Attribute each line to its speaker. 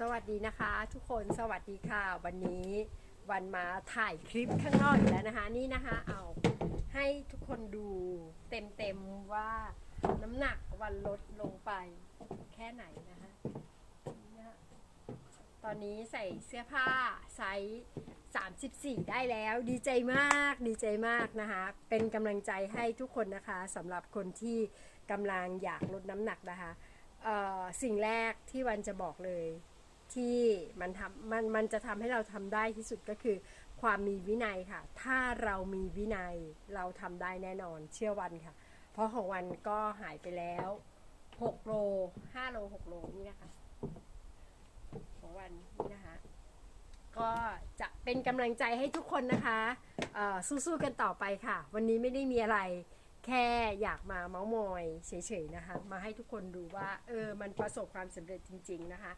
Speaker 1: สวัสดีนะคะทุกคนสวัสดีค่ะ วันนี้วันมาถ่ายคลิปข้างนอกอีกแล้วนะคะ นี่นะคะเอาให้ทุกคนดูเต็มๆว่าน้ำหนักวันลดลงไปแค่ไหนนะคะตอนนี้ใส่เสื้อผ้าไซส์34 ได้แล้วดีใจมากดีใจมากนะคะ เป็นกำลังใจให้ทุกคนนะคะสำหรับคนที่กำลังอยากลดน้ำหนักนะคะสิ่งแรกที่วันจะบอกเลย ที่มันทำมันมันจะทำให้เราทำได้ที่สุดก็คือ ความมีวินัยค่ะ ถ้าเรามีวินัยเราทำได้แน่นอนเชื่อวันค่ะ เพราะของวันก็หายไปแล้ว6โล5โล6โลนี่นะคะของวันนี่นะคะ ก็จะเป็นกำลังใจให้ทุกคนนะคะสู้ๆกันต่อไปค่ะ วันนี้ไม่ได้มีอะไรแค่อยากมาเมาส์มอยเฉยๆนะคะ มาให้ทุกคนดูว่าเออมันประสบความสำเร็จจริง ๆนะคะ